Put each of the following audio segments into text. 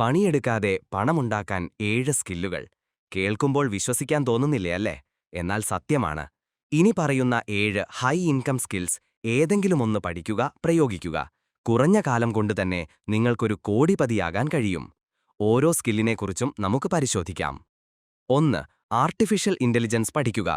പണിയെടുക്കാതെ പണമുണ്ടാക്കാൻ ഏഴ് സ്കില്ലുകൾ. കേൾക്കുമ്പോൾ വിശ്വസിക്കാൻ തോന്നുന്നില്ലേ അല്ലേ? എന്നാൽ സത്യമാണ്. ഇനി പറയുന്ന ഏഴ് ഹൈ ഇൻകം സ്കിൽസ് ഏതെങ്കിലും ഒന്ന് പഠിക്കുക പ്രയോഗിക്കുക. കുറഞ്ഞ കാലം കൊണ്ട് തന്നെ നിങ്ങൾക്കൊരു കോടിപതിയാകാൻ കഴിയും. ഓരോ സ്കില്ലിനെക്കുറിച്ചും നമുക്ക് പരിശോധിക്കാം. ഒന്ന് ആർട്ടിഫിഷ്യൽ ഇന്റലിജൻസ് പഠിക്കുക.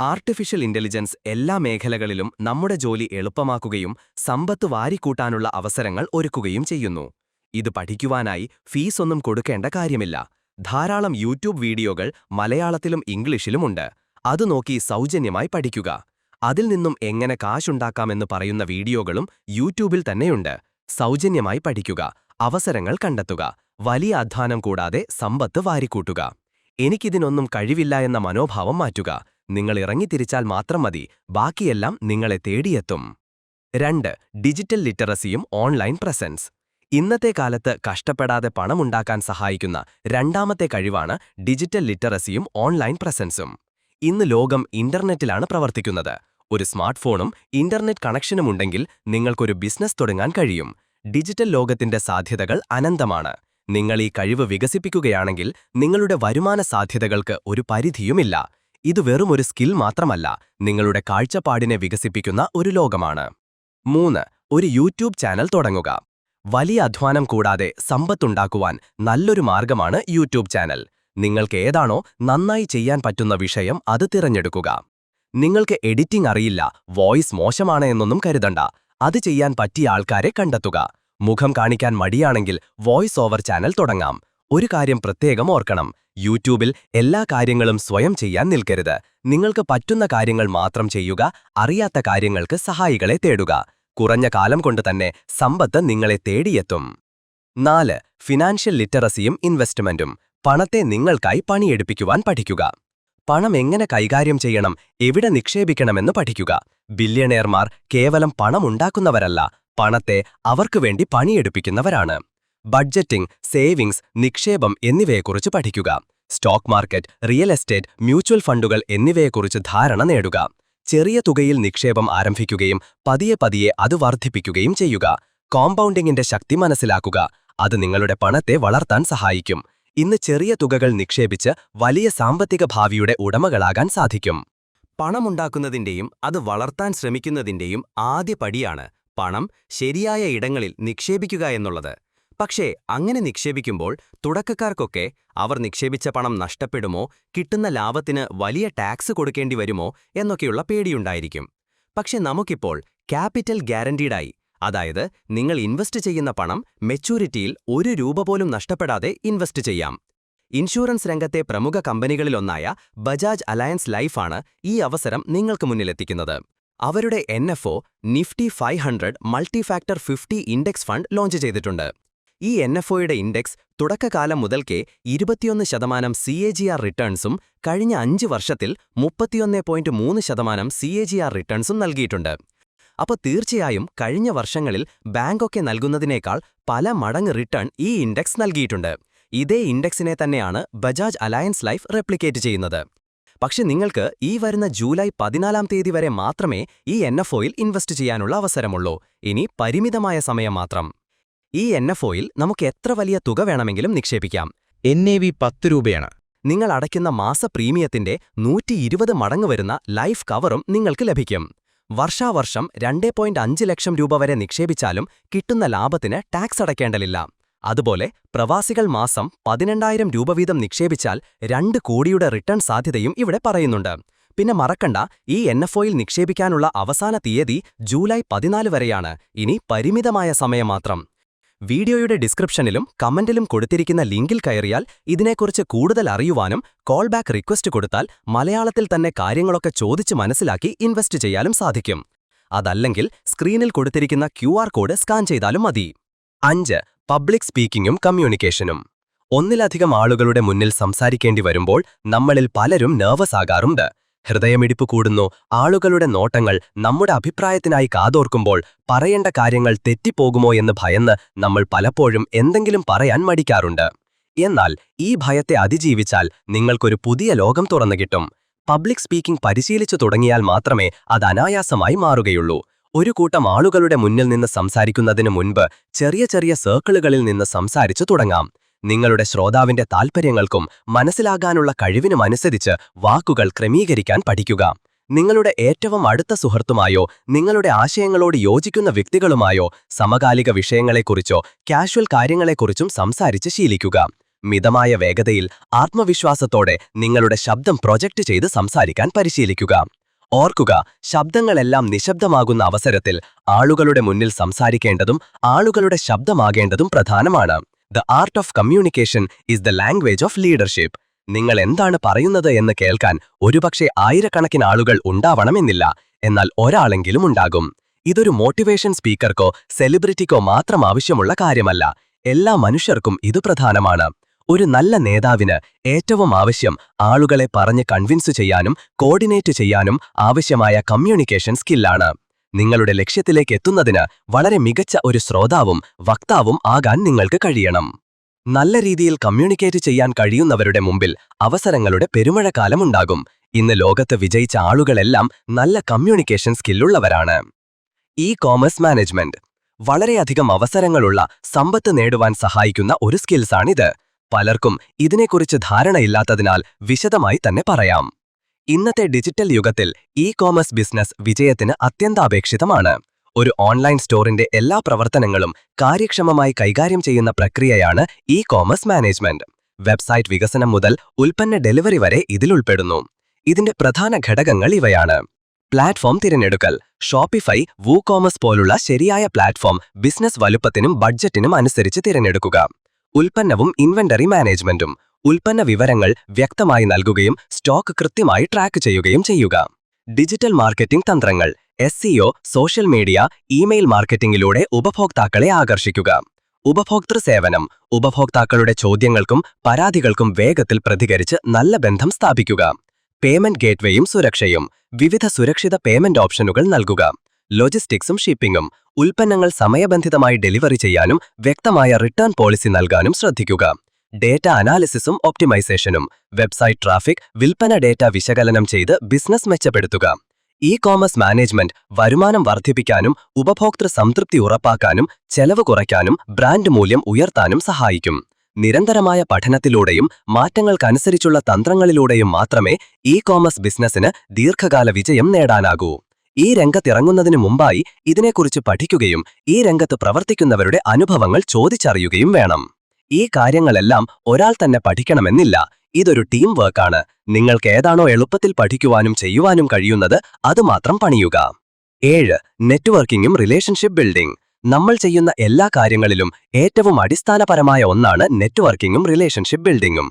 ആർട്ടിഫിഷ്യൽ ഇന്റലിജൻസ് എല്ലാ മേഖലകളിലും നമ്മുടെ ജോലി എളുപ്പമാക്കുകയും സമ്പത്ത് വാരിക്കൂട്ടാനുള്ള അവസരങ്ങൾ ഒരുക്കുകയും ചെയ്യുന്നു. ഇത് പഠിക്കുവാനായി ഫീസൊന്നും കൊടുക്കേണ്ട കാര്യമില്ല. ധാരാളം യൂട്യൂബ് വീഡിയോകൾ മലയാളത്തിലും ഇംഗ്ലീഷിലുമുണ്ട് അത് നോക്കി സൗജന്യമായി പഠിക്കുക. അതിൽ നിന്നും എങ്ങനെ കാശുണ്ടാക്കാമെന്ന് പറയുന്ന വീഡിയോകളും യൂട്യൂബിൽ തന്നെയുണ്ട്. സൗജന്യമായി പഠിക്കുക. അവസരങ്ങൾ കണ്ടെത്തുക. വലിയ അധ്വാനം കൂടാതെ സമ്പത്ത് വാരിക്കൂട്ടുക. എനിക്കിതിനൊന്നും കഴിവില്ല എന്ന മനോഭാവം മാറ്റുക. നിങ്ങൾ ഇറങ്ങിത്തിരിച്ചാൽ മാത്രം മതി. ബാക്കിയെല്ലാം നിങ്ങളെ തേടിയെത്തും. രണ്ട് ഡിജിറ്റൽ ലിറ്ററസിയും ഓൺലൈൻ പ്രസൻസ്. ഇന്നത്തെ കാലത്ത് കഷ്ടപ്പെടാതെ പണമുണ്ടാക്കാൻ സഹായിക്കുന്ന രണ്ടാമത്തെ കഴിവാണ് ഡിജിറ്റൽ ലിറ്ററസിയും ഓൺലൈൻ പ്രസൻസും. ഇന്ന് ലോകം ഇന്റർനെറ്റിലാണ് പ്രവർത്തിക്കുന്നത്. ഒരു സ്മാർട്ട് ഫോണും ഇന്റർനെറ്റ് കണക്ഷനുമുണ്ടെങ്കിൽ നിങ്ങൾക്കൊരു ബിസിനസ് തുടങ്ങാൻ കഴിയും. ഡിജിറ്റൽ ലോകത്തിന്റെ സാധ്യതകൾ അനന്തമാണ്. നിങ്ങൾ ഈ കഴിവ് വികസിപ്പിക്കുകയാണെങ്കിൽ നിങ്ങളുടെ വരുമാന സാധ്യതകൾക്ക് ഒരു പരിധിയുമില്ല. ഇത് വെറും ഒരു സ്കിൽ മാത്രമല്ല നിങ്ങളുടെ കാഴ്ചപ്പാടിനെ വികസിപ്പിക്കുന്ന ഒരു ലോകമാണ്. മൂന്ന് ഒരു യൂട്യൂബ് ചാനൽ തുടങ്ങുക. വലിയ അധ്വാനം കൂടാതെ സമ്പത്തുണ്ടാക്കുവാൻ നല്ലൊരു മാർഗമാണ് യൂട്യൂബ് ചാനൽ. നിങ്ങൾക്ക് ഏതാണോ നന്നായി ചെയ്യാൻ പറ്റുന്ന വിഷയം അത് തിരഞ്ഞെടുക്കുക. നിങ്ങൾക്ക് എഡിറ്റിംഗ് അറിയില്ല വോയിസ് മോശമാണ് എന്നൊന്നും കരുതണ്ട. അത് ചെയ്യാൻ പറ്റിയ ആൾക്കാരെ കണ്ടെത്തുക. മുഖം കാണിക്കാൻ മടിയാണെങ്കിൽ വോയിസ് ഓവർ ചാനൽ തുടങ്ങാം. ഒരു കാര്യം പ്രത്യേകം ഓർക്കണം യൂട്യൂബിൽ എല്ലാ കാര്യങ്ങളും സ്വയം ചെയ്യാൻ നിൽക്കരുത്. നിങ്ങൾക്ക് പറ്റുന്ന കാര്യങ്ങൾ മാത്രം ചെയ്യുക അറിയാത്ത കാര്യങ്ങൾക്ക് സഹായികളെ തേടുക. കുറഞ്ഞ കാലം കൊണ്ട് തന്നെ സമ്പത്ത് നിങ്ങളെ തേടിയെത്തും. നാല് ഫിനാൻഷ്യൽ ലിറ്ററസിയും ഇൻവെസ്റ്റ്മെന്റും പണത്തെ നിങ്ങൾക്കായി പണിയെടുപ്പിക്കുവാൻ പഠിക്കുക. പണം എങ്ങനെ കൈകാര്യം ചെയ്യണം എവിടെ നിക്ഷേപിക്കണമെന്ന് പഠിക്കുക. ബില്യണയർമാർ കേവലം പണമുണ്ടാക്കുന്നവരല്ല പണത്തെ അവർക്കു വേണ്ടി പണിയെടുപ്പിക്കുന്നവരാണ്. ബഡ്ജറ്റിംഗ് സേവിങ്സ് നിക്ഷേപം എന്നിവയെക്കുറിച്ച് പഠിക്കുക. Stock market real estate mutual ഫണ്ടുകൾ എന്നിവയെക്കുറിച്ച് ധാരണ നേടുക. ചെറിയ തുകയിൽ നിക്ഷേപം ആരംഭിക്കുകയും പതിയെ പതിയെ അത് വർദ്ധിപ്പിക്കുകയും ചെയ്യുക. കോമ്പൗണ്ടിങ്ങിന്റെ ശക്തി മനസ്സിലാക്കുക. അത് നിങ്ങളുടെ പണത്തെ വളർത്താൻ സഹായിക്കും. ഇന്ന് ചെറിയ തുകകൾ നിക്ഷേപിച്ച് വലിയ സാമ്പത്തിക ഭാവിയുടെ ഉടമകളാകാൻ സാധിക്കും. പണമുണ്ടാക്കുന്നതിന്റെയും അത് വളർത്താൻ ശ്രമിക്കുന്നതിന്റെയും ആദ്യ പടിയാണ് പണം ശരിയായ ഇടങ്ങളിൽ നിക്ഷേപിക്കുക എന്നുള്ളത്. പക്ഷേ അങ്ങനെ നിക്ഷേപിക്കുമ്പോൾ തുടക്കക്കാർക്കൊക്കെ അവർ നിക്ഷേപിച്ച പണം നഷ്ടപ്പെടുമോ കിട്ടുന്ന ലാഭത്തിന് വലിയ ടാക്സ് കൊടുക്കേണ്ടി വരുമോ എന്നൊക്കെയുള്ള പേടിയുണ്ടായിരിക്കും. പക്ഷെ നമുക്കിപ്പോൾ ക്യാപിറ്റൽ ഗ്യാരണ്ടീഡായി അതായത് നിങ്ങൾ ഇൻവെസ്റ്റ് ചെയ്യുന്ന പണം മെച്യൂരിറ്റിയിൽ ഒരു രൂപ പോലും നഷ്ടപ്പെടാതെ ഇൻവെസ്റ്റ് ചെയ്യാം. ഇൻഷുറൻസ് രംഗത്തെ പ്രമുഖ കമ്പനികളിലൊന്നായ ബജാജ് അലയൻസ് ലൈഫാണ് ഈ അവസരം നിങ്ങൾക്ക് മുന്നിലെത്തിക്കുന്നത്. അവരുടെ N Nifty five hundred multifactor fifty index fund launch ചെയ്തിട്ടുണ്ട്. ഈ എൻ എഫ് ഒയുടെ ഇൻഡെക്സ് തുടക്കകാലം മുതൽക്കേ ഇരുപത്തിയൊന്ന് ശതമാനം സി എ ജി ആർ റിട്ടേൺസും കഴിഞ്ഞ അഞ്ച് വർഷത്തിൽ മുപ്പത്തിയൊന്ന് പോയിന്റ് മൂന്ന് ശതമാനം സി എ ജി ആർ റിട്ടേൺസും നൽകിയിട്ടുണ്ട്. അപ്പോൾ തീർച്ചയായും കഴിഞ്ഞ വർഷങ്ങളിൽ ബാങ്കൊക്കെ നൽകുന്നതിനേക്കാൾ പല മടങ്ങ് റിട്ടേൺ ഈ ഇൻഡെക്സ് നൽകിയിട്ടുണ്ട്. ഇതേ ഇൻഡെക്സിനെ തന്നെയാണ് ബജാജ് അലയൻസ് ലൈഫ് റെപ്ലിക്കേറ്റ് ചെയ്യുന്നത്. പക്ഷെ നിങ്ങൾക്ക് ഈ വരുന്ന ജൂലൈ പതിനാലാം തീയതി വരെ മാത്രമേ ഈ എൻ ഇൻവെസ്റ്റ് ചെയ്യാനുള്ള അവസരമുള്ളൂ. ഇനി പരിമിതമായ സമയം മാത്രം. ഈ എൻ എഫ് ഒയിൽ നമുക്ക് എത്ര വലിയ തുക വേണമെങ്കിലും നിക്ഷേപിക്കാം. എൻ എ വി പത്ത് രൂപയാണ്. നിങ്ങൾ അടയ്ക്കുന്ന മാസ പ്രീമിയത്തിന്റെ നൂറ്റി ഇരുപത് മടങ്ങ് വരുന്ന ലൈഫ് കവറും നിങ്ങൾക്ക് ലഭിക്കും. വർഷാവർഷം രണ്ടേ പോയിന്റ് അഞ്ച് ലക്ഷം രൂപ വരെ നിക്ഷേപിച്ചാലും കിട്ടുന്ന ലാഭത്തിന് ടാക്സ് അടയ്ക്കേണ്ടതില്ല. അതുപോലെ പ്രവാസികൾ മാസം പതിനെണ്ണായിരം രൂപ വീതം നിക്ഷേപിച്ചാൽ രണ്ട് കോടിയുടെ റിട്ടേൺ സാധ്യതയും ഇവിടെ പറയുന്നുണ്ട്. പിന്നെ മറക്കണ്ട ഈ എൻ എഫ് ഒയിൽ നിക്ഷേപിക്കാനുള്ള അവസാന തീയതി ജൂലൈ പതിനാല് വരെയാണ്. ഇനി പരിമിതമായ സമയം മാത്രം. വീഡിയോയുടെ ഡിസ്ക്രിപ്ഷനിലും കമന്റിലും കൊടുത്തിരിക്കുന്ന ലിങ്കിൽ കയറിയാൽ ഇതിനെക്കുറിച്ച് കൂടുതൽ അറിയുവാനും കോൾ ബാക്ക് റിക്വസ്റ്റ് കൊടുത്താൽ മലയാളത്തിൽ തന്നെ കാര്യങ്ങളൊക്കെ ചോദിച്ച് മനസ്സിലാക്കി ഇൻവെസ്റ്റ് ചെയ്യാനും സാധിക്കും. അതല്ലെങ്കിൽ സ്ക്രീനിൽ കൊടുത്തിരിക്കുന്ന ക്യു കോഡ് സ്കാൻ ചെയ്താലും മതി. അഞ്ച് പബ്ലിക് സ്പീക്കിംഗും കമ്മ്യൂണിക്കേഷനും ഒന്നിലധികം ആളുകളുടെ മുന്നിൽ സംസാരിക്കേണ്ടി വരുമ്പോൾ നമ്മളിൽ പലരും നെർവസ് ആകാറുണ്ട്. ഹൃദയമിടിപ്പ് കൂടുന്നു. ആളുകളുടെ നോട്ടങ്ങൾ നമ്മുടെ അഭിപ്രായത്തിനായി കാതോർക്കുമ്പോൾ പറയേണ്ട കാര്യങ്ങൾ തെറ്റിപ്പോകുമോ എന്ന് ഭയന്ന് നമ്മൾ പലപ്പോഴും എന്തെങ്കിലും പറയാൻ മടിക്കാറുണ്ട്. എന്നാൽ ഈ ഭയത്തെ അതിജീവിച്ചാൽ നിങ്ങൾക്കൊരു പുതിയ ലോകം തുറന്നു കിട്ടും. പബ്ലിക് സ്പീക്കിംഗ് പരിശീലിച്ചു തുടങ്ങിയാൽ മാത്രമേ അത് അനായാസമായി മാറുകയുള്ളൂ. ഒരു കൂട്ടം ആളുകളുടെ മുന്നിൽ നിന്ന് സംസാരിക്കുന്നതിന് മുൻപ് ചെറിയ ചെറിയ സർക്കിളുകളിൽ നിന്ന് സംസാരിച്ചു തുടങ്ങാം. നിങ്ങളുടെ ശ്രോതാവിന്റെ താൽപ്പര്യങ്ങൾക്കും മനസ്സിലാകാനുള്ള കഴിവിനുമനുസരിച്ച് വാക്കുകൾ ക്രമീകരിക്കാൻ പഠിക്കുക. നിങ്ങളുടെ ഏറ്റവും അടുത്ത സുഹൃത്തുമായോ നിങ്ങളുടെ ആശയങ്ങളോട് യോജിക്കുന്ന വ്യക്തികളുമായോ സമകാലിക വിഷയങ്ങളെക്കുറിച്ചോ കാഷ്വൽ കാര്യങ്ങളെക്കുറിച്ചും സംസാരിച്ച് ശീലിക്കുക. മിതമായ വേഗതയിൽ ആത്മവിശ്വാസത്തോടെ നിങ്ങളുടെ ശബ്ദം പ്രൊജക്റ്റ് ചെയ്ത് സംസാരിക്കാൻ പരിശീലിക്കുക. ഓർക്കുക ശബ്ദങ്ങളെല്ലാം നിശബ്ദമാകുന്ന അവസരത്തിൽ ആളുകളുടെ മുന്നിൽ സംസാരിക്കേണ്ടതും ആളുകളുടെ ശബ്ദമാകേണ്ടതും പ്രധാനമാണ്. The art of communication is the language of leadership നിങ്ങൾ എന്താണ് പറയുന്നത് എന്ന് കേൾക്കാൻ ഒരുപക്ഷെ ആയിരക്കണക്കിന് ആളുകൾ ഉണ്ടാവണമെന്നില്ല. എന്നാൽ ഒരാളെങ്കിലും ഉണ്ടാകും. ഇതൊരു മോട്ടിവേഷൻ സ്പീക്കർക്കോ സെലിബ്രിറ്റിക്കോ മാത്രം ആവശ്യമുള്ള കാര്യമല്ല. എല്ലാ മനുഷ്യർക്കും ഇത് പ്രധാനമാണ്. ഒരു നല്ല നേതാവിന് ഏറ്റവും ആവശ്യം ആളുകളെ പറഞ്ഞ് കൺവിൻസ് ചെയ്യാനും കോർഡിനേറ്റ് ചെയ്യാനും ആവശ്യമായ കമ്മ്യൂണിക്കേഷൻ സ്കില്ലാണ് നിങ്ങളുടെ ലക്ഷ്യത്തിലേക്ക് എത്തുന്നതിന് വളരെ മികച്ച ഒരു ശ്രോതാവും വക്താവും ആകാൻ നിങ്ങൾക്ക് കഴിയണം. നല്ല രീതിയിൽ കമ്മ്യൂണിക്കേറ്റ് ചെയ്യാൻ കഴിയുന്നവരുടെ മുമ്പിൽ അവസരങ്ങളുടെ പെരുമഴക്കാലമുണ്ടാകും. ഇന്ന് ലോകത്ത് വിജയിച്ച ആളുകളെല്ലാം നല്ല കമ്മ്യൂണിക്കേഷൻ സ്കില്ലുള്ളവരാണ്. E commerce management. വളരെയധികം അവസരങ്ങളുള്ള സമ്പത്ത് നേടുവാൻ സഹായിക്കുന്ന ഒരു സ്കിൽസാണിത്. പലർക്കും ഇതിനെക്കുറിച്ച് ധാരണയില്ലാത്തതിനാൽ വിശദമായി തന്നെ പറയാം. ഇന്നത്തെ ഡിജിറ്റൽ യുഗത്തിൽ ഇ കോമേഴ്സ് ബിസിനസ് വിജയത്തിന് അത്യന്താപേക്ഷിതമാണ്. ഒരു ഓൺലൈൻ സ്റ്റോറിന്റെ എല്ലാ പ്രവർത്തനങ്ങളും കാര്യക്ഷമമായി കൈകാര്യം ചെയ്യുന്ന പ്രക്രിയയാണ് ഇ കോമേഴ്സ് മാനേജ്മെന്റ്. വെബ്സൈറ്റ് വികസനം മുതൽ ഉൽപ്പന്ന ഡെലിവറി വരെ ഇതിലുൾപ്പെടുന്നു ഇതിന്റെ പ്രധാന ഘടകങ്ങൾ ഇവയാണ്. പ്ലാറ്റ്ഫോം തിരഞ്ഞെടുക്കൽ. ഷോപ്പിഫൈ വൂ കോമേഴ്സ് പോലുള്ള ശരിയായ പ്ലാറ്റ്ഫോം ബിസിനസ് വലുപ്പത്തിനും ബഡ്ജറ്റിനും അനുസരിച്ച് തിരഞ്ഞെടുക്കുക. ഉൽപ്പന്നവും ഇൻവെന്ററി മാനേജ്മെന്റും. ഉൽപ്പന്ന വിവരങ്ങൾ വ്യക്തമായി നൽകുകയും സ്റ്റോക്ക് കൃത്യമായി ട്രാക്ക് ചെയ്യുകയും ചെയ്യുക. ഡിജിറ്റൽ മാർക്കറ്റിംഗ് തന്ത്രങ്ങൾ എസ് സോഷ്യൽ മീഡിയ ഇമെയിൽ മാർക്കറ്റിംഗിലൂടെ ഉപഭോക്താക്കളെ ആകർഷിക്കുക. ഉപഭോക്തൃ സേവനം ഉപഭോക്താക്കളുടെ ചോദ്യങ്ങൾക്കും പരാതികൾക്കും വേഗത്തിൽ പ്രതികരിച്ച് നല്ല ബന്ധം സ്ഥാപിക്കുക. പേയ്മെന്റ് ഗേറ്റ്വേയും സുരക്ഷയും വിവിധ സുരക്ഷിത പേയ്മെന്റ് ഓപ്ഷനുകൾ നൽകുക. ലോജിസ്റ്റിക്സും ഷിപ്പിംഗും ഉൽപ്പന്നങ്ങൾ സമയബന്ധിതമായി ഡെലിവറി ചെയ്യാനും വ്യക്തമായ റിട്ടേൺ പോളിസി നൽകാനും ശ്രദ്ധിക്കുക. ഡേറ്റ അനാലിസിസും ഒപ്റ്റിമൈസേഷനും. വെബ്സൈറ്റ് ട്രാഫിക് വിൽപ്പന ഡേറ്റ വിശകലനം ചെയ്ത് ബിസിനസ് മെച്ചപ്പെടുത്തുക. ഇ കോമേഴ്സ് മാനേജ്മെന്റ് വരുമാനം വർദ്ധിപ്പിക്കാനും ഉപഭോക്തൃ സംതൃപ്തി ഉറപ്പാക്കാനും ചെലവ് കുറയ്ക്കാനും ബ്രാൻഡ് മൂല്യം ഉയർത്താനും സഹായിക്കും. നിരന്തരമായ പഠനത്തിലൂടെയും മാറ്റങ്ങൾക്കനുസരിച്ചുള്ള തന്ത്രങ്ങളിലൂടെയും മാത്രമേ ഇ കോമേഴ്സ് ബിസിനസ്സിന് ദീർഘകാല വിജയം നേടാനാകൂ. ഈ രംഗത്തിറങ്ങുന്നതിനു മുമ്പായി ഇതിനെക്കുറിച്ച് പഠിക്കുകയും ഈ രംഗത്ത് പ്രവർത്തിക്കുന്നവരുടെ അനുഭവങ്ങൾ ചോദിച്ചറിയുകയും വേണം. ഈ കാര്യങ്ങളെല്ലാം ഒരാൾ തന്നെ പഠിക്കണമെന്നില്ല. ഇതൊരു ടീം വർക്കാണ് നിങ്ങൾക്ക് ഏതാണോ എളുപ്പത്തിൽ പഠിക്കുവാനും ചെയ്യുവാനും കഴിയുന്നത് അതുമാത്രം പണിയുക. ഏഴ് നെറ്റ്വർക്കിംഗും റിലേഷൻഷിപ്പ് ബിൽഡിംഗ് നമ്മൾ ചെയ്യുന്ന എല്ലാ കാര്യങ്ങളിലും ഏറ്റവും അടിസ്ഥാനപരമായ ഒന്നാണ് നെറ്റ്വർക്കിംഗും റിലേഷൻഷിപ്പ് ബിൽഡിംഗും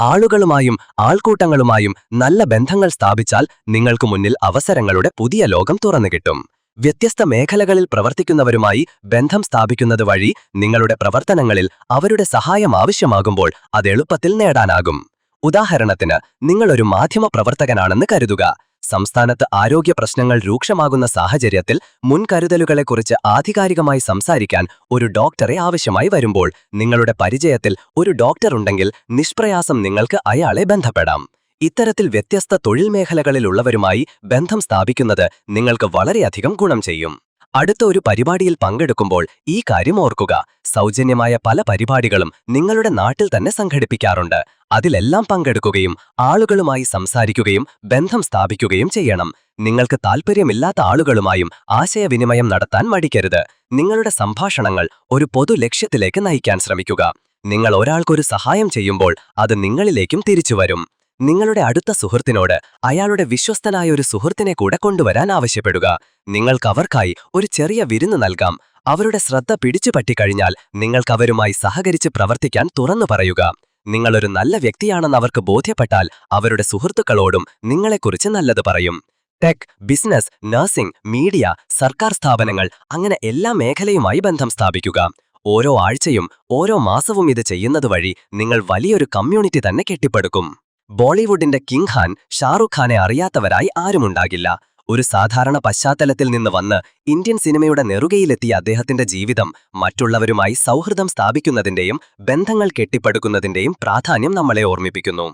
ആളുകളുമായും ആൾക്കൂട്ടങ്ങളുമായും നല്ല ബന്ധങ്ങൾ സ്ഥാപിച്ചാൽ നിങ്ങൾക്ക് മുന്നിൽ അവസരങ്ങളുടെ പുതിയ ലോകം തുറന്നു കിട്ടും. വ്യത്യസ്ത മേഖലകളിൽ പ്രവർത്തിക്കുന്നവരുമായി ബന്ധം സ്ഥാപിക്കുന്നത് വഴി നിങ്ങളുടെ പ്രവർത്തനങ്ങളിൽ അവരുടെ സഹായം ആവശ്യമാകുമ്പോൾ അത് എളുപ്പത്തിൽ നേടാനാകും. ഉദാഹരണത്തിന് നിങ്ങളൊരു മാധ്യമ പ്രവർത്തകനാണെന്ന് കരുതുക. സംസ്ഥാനത്ത് ആരോഗ്യ പ്രശ്നങ്ങൾ രൂക്ഷമാകുന്ന സാഹചര്യത്തിൽ മുൻകരുതലുകളെക്കുറിച്ച് ആധികാരികമായി സംസാരിക്കാൻ ഒരു ഡോക്ടറെ ആവശ്യമായി വരുമ്പോൾ നിങ്ങളുടെ പരിചയത്തിൽ ഒരു ഡോക്ടറുണ്ടെങ്കിൽ നിഷ്പ്രയാസം നിങ്ങൾക്ക് അയാളെ ബന്ധപ്പെടാം. ഇത്തരത്തിൽ വ്യത്യസ്ത തൊഴിൽ മേഖലകളിലുള്ളവരുമായി ബന്ധം സ്ഥാപിക്കുന്നത് നിങ്ങൾക്ക് വളരെയധികം ഗുണം ചെയ്യും. അടുത്ത ഒരു പരിപാടിയിൽ പങ്കെടുക്കുമ്പോൾ ഈ കാര്യം ഓർക്കുക. സൗജന്യമായ പല പരിപാടികളും നിങ്ങളുടെ നാട്ടിൽ തന്നെ സംഘടിപ്പിക്കാറുണ്ട്. അതിലെല്ലാം പങ്കെടുക്കുകയും ആളുകളുമായി സംസാരിക്കുകയും ബന്ധം സ്ഥാപിക്കുകയും ചെയ്യണം. നിങ്ങൾക്ക് താൽപ്പര്യമില്ലാത്ത ആളുകളുമായും ആശയവിനിമയം നടത്താൻ മടിക്കരുത്. നിങ്ങളുടെ സംഭാഷണങ്ങൾ ഒരു പൊതു ലക്ഷ്യത്തിലേക്ക് നയിക്കാൻ ശ്രമിക്കുക. നിങ്ങൾ ഒരാൾക്കൊരു സഹായം ചെയ്യുമ്പോൾ അത് നിങ്ങളിലേക്കും തിരിച്ചുവരും. നിങ്ങളുടെ അടുത്ത സുഹൃത്തിനോട് അയാളുടെ വിശ്വസ്തനായ ഒരു സുഹൃത്തിനെ കൂടെ കൊണ്ടുവരാൻ ആവശ്യപ്പെടുക. നിങ്ങൾക്ക് അവർക്കായി ഒരു ചെറിയ വിരുന്ന് നൽകാം. അവരുടെ ശ്രദ്ധ പിടിച്ചു പറ്റിക്കഴിഞ്ഞാൽ നിങ്ങൾക്ക് അവരുമായി സഹകരിച്ച് പ്രവർത്തിക്കാൻ തുറന്നു പറയുക. നിങ്ങളൊരു നല്ല വ്യക്തിയാണെന്ന് അവർക്ക് ബോധ്യപ്പെട്ടാൽ അവരുടെ സുഹൃത്തുക്കളോടും നിങ്ങളെക്കുറിച്ച് നല്ലത് പറയും. ടെക് ബിസിനസ് നഴ്സിംഗ് മീഡിയ സർക്കാർ സ്ഥാപനങ്ങൾ അങ്ങനെ എല്ലാ മേഖലയുമായി ബന്ധം സ്ഥാപിക്കുക. ഓരോ ആഴ്ചയും ഓരോ മാസവും ഇത് ചെയ്യുന്നത് വഴി നിങ്ങൾ വലിയൊരു കമ്മ്യൂണിറ്റി തന്നെ കെട്ടിപ്പടുക്കും. ബോളിവുഡിന്റെ കിങ് ഖാൻ ഷാറുഖ് ഖാനെ അറിയാത്തവരായി ആരുമുണ്ടാകില്ല. ഒരു സാധാരണ പശ്ചാത്തലത്തിൽ നിന്ന് വന്ന് ഇന്ത്യൻ സിനിമയുടെ നെറുകയിലെത്തിയ അദ്ദേഹത്തിന്റെ ജീവിതം മറ്റുള്ളവരുമായി സൗഹൃദം സ്ഥാപിക്കുന്നതിന്റെയും ബന്ധങ്ങൾ കെട്ടിപ്പടുക്കുന്നതിന്റെയും പ്രാധാന്യം നമ്മളെ ഓർമ്മിപ്പിക്കുന്നു.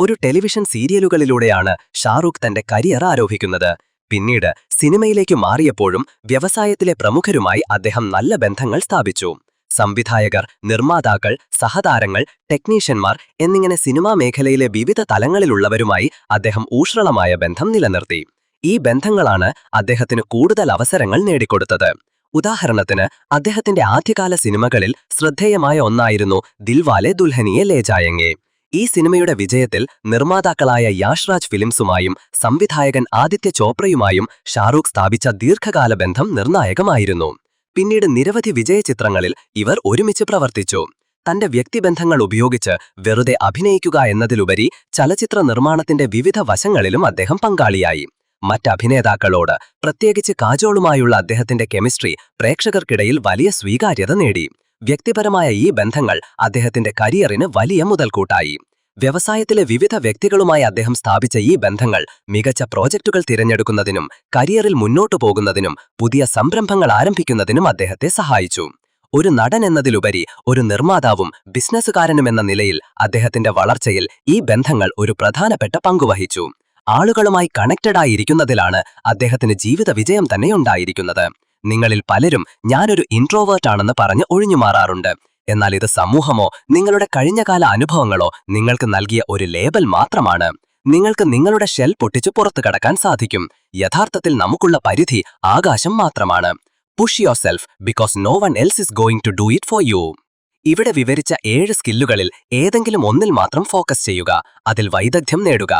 ഒരു ടെലിവിഷൻ സീരിയലുകളിലൂടെയാണ് ഷാറുഖ് തന്റെ കരിയർ ആരോപിക്കുന്നത് പിന്നീട് സിനിമയിലേക്ക് മാറിയപ്പോഴും വ്യവസായത്തിലെ പ്രമുഖരുമായി അദ്ദേഹം നല്ല ബന്ധങ്ങൾ സ്ഥാപിച്ചു. സംവിധായകർ നിർമ്മാതാക്കൾ സഹതാരങ്ങൾ ടെക്നീഷ്യന്മാർ എന്നിങ്ങനെ സിനിമാ മേഖലയിലെ വിവിധ തലങ്ങളിലുള്ളവരുമായി അദ്ദേഹം ഊഷ്ണളമായ ബന്ധം നിലനിർത്തി. ഈ ബന്ധങ്ങളാണ് അദ്ദേഹത്തിന് കൂടുതൽ അവസരങ്ങൾ നേടിക്കൊടുത്തത്. ഉദാഹരണത്തിന് അദ്ദേഹത്തിന്റെ ആദ്യകാല സിനിമകളിൽ ശ്രദ്ധേയമായ ഒന്നായിരുന്നു ദിൽവാലെ ദുൽഹനിയെ ലേ ജായങ്ങെ. ഈ സിനിമയുടെ വിജയത്തിൽ നിർമ്മാതാക്കളായ യാഷ്രാജ് ഫിലിംസുമായും സംവിധായകൻ ആദിത്യ ചോപ്രയുമായും ഷാറൂഖ് സ്ഥാപിച്ച ദീർഘകാല ബന്ധം നിർണായകമായിരുന്നു. പിന്നീട് നിരവധി വിജയചിത്രങ്ങളിൽ ഇവർ ഒരുമിച്ച് പ്രവർത്തിച്ചു. തന്റെ വ്യക്തിബന്ധങ്ങൾ ഉപയോഗിച്ച് വെറുതെ അഭിനയിക്കുക എന്നതിലുപരി ചലച്ചിത്ര നിർമ്മാണത്തിന്റെ വിവിധ വശങ്ങളിലും അദ്ദേഹം പങ്കാളിയായി. മറ്റഭിനേതാക്കളോട് പ്രത്യേകിച്ച് കാജോളുമായുള്ള അദ്ദേഹത്തിന്റെ കെമിസ്ട്രി പ്രേക്ഷകർക്കിടയിൽ വലിയ സ്വീകാര്യത നേടി. വ്യക്തിപരമായ ഈ ബന്ധങ്ങൾ അദ്ദേഹത്തിന്റെ കരിയറിന് വലിയ മുതൽക്കൂട്ടായി. വ്യവസായത്തിലെ വിവിധ വ്യക്തികളുമായി അദ്ദേഹം സ്ഥാപിച്ച ഈ ബന്ധങ്ങൾ മികച്ച പ്രോജക്റ്റുകൾ തിരഞ്ഞെടുക്കുന്നതിനും കരിയറിൽ മുന്നോട്ടു പോകുന്നതിനും പുതിയ സംരംഭങ്ങൾ ആരംഭിക്കുന്നതിനും അദ്ദേഹത്തെ സഹായിച്ചു. ഒരു നടൻ എന്നതിലുപരി ഒരു നിർമ്മാതാവും ബിസിനസ്സുകാരനും എന്ന നിലയിൽ അദ്ദേഹത്തിന്റെ വളർച്ചയിൽ ഈ ബന്ധങ്ങൾ ഒരു പ്രധാനപ്പെട്ട പങ്കുവഹിച്ചു ആളുകളുമായി കണക്റ്റഡ് ആയിരിക്കുന്നതിലാണ് അദ്ദേഹത്തിന് ജീവിത വിജയം തന്നെയുണ്ടായിരിക്കുന്നത് നിങ്ങളിൽ പലരും ഞാനൊരു ഇൻട്രോവേർട്ടാണെന്ന് പറഞ്ഞ് ഒഴിഞ്ഞുമാറാറുണ്ട്. എന്നാൽ ഇത് സമൂഹമോ നിങ്ങളുടെ കഴിഞ്ഞകാല അനുഭവങ്ങളോ നിങ്ങൾക്ക് നൽകിയ ഒരു ലേബൽ മാത്രമാണ്. നിങ്ങൾക്ക് നിങ്ങളുടെ ഷെൽ പൊട്ടിച്ചു പുറത്തു കടക്കാൻ സാധിക്കും. യഥാർത്ഥത്തിൽ നമുക്കുള്ള പരിധി ആകാശം മാത്രമാണ്. Push yourself because no one else is going to do it for you ഇവിടെ വിവരിച്ച ഏഴ് സ്കില്ലുകളിൽ ഏതെങ്കിലും ഒന്നിൽ മാത്രം ഫോക്കസ് ചെയ്യുക. അതിൽ വൈദഗ്ധ്യം നേടുക.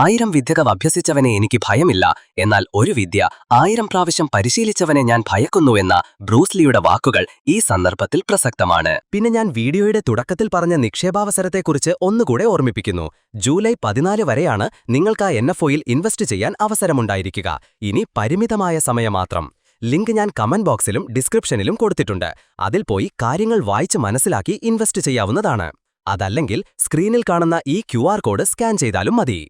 ആയിരം വിദ്യകൾ അഭ്യസിച്ചവനെ എനിക്ക് ഭയമില്ല. എന്നാൽ ഒരു വിദ്യ ആയിരം പ്രാവശ്യം പരിശീലിച്ചവനെ ഞാൻ ഭയക്കുന്നുവെന്ന ബ്രൂസ്ലിയുടെ വാക്കുകൾ ഈ സന്ദർഭത്തിൽ പ്രസക്തമാണ്. പിന്നെ ഞാൻ വീഡിയോയുടെ തുടക്കത്തിൽ പറഞ്ഞ നിക്ഷേപാവസരത്തെക്കുറിച്ച് ഒന്നുകൂടെ ഓർമ്മിപ്പിക്കുന്നു. ജൂലൈ പതിനാല് വരെയാണ് നിങ്ങൾക്ക് ആ എൻ ഇൻവെസ്റ്റ് ചെയ്യാൻ അവസരമുണ്ടായിരിക്കുക. ഇനി പരിമിതമായ സമയം മാത്രം. ലിങ്ക് ഞാൻ കമന്റ് ബോക്സിലും ഡിസ്ക്രിപ്ഷനിലും കൊടുത്തിട്ടുണ്ട്. അതിൽ പോയി കാര്യങ്ങൾ വായിച്ച് മനസ്സിലാക്കി ഇൻവെസ്റ്റ് ചെയ്യാവുന്നതാണ്. അതല്ലെങ്കിൽ സ്ക്രീനിൽ കാണുന്ന ഈ ക്യു കോഡ് സ്കാൻ ചെയ്താലും മതി.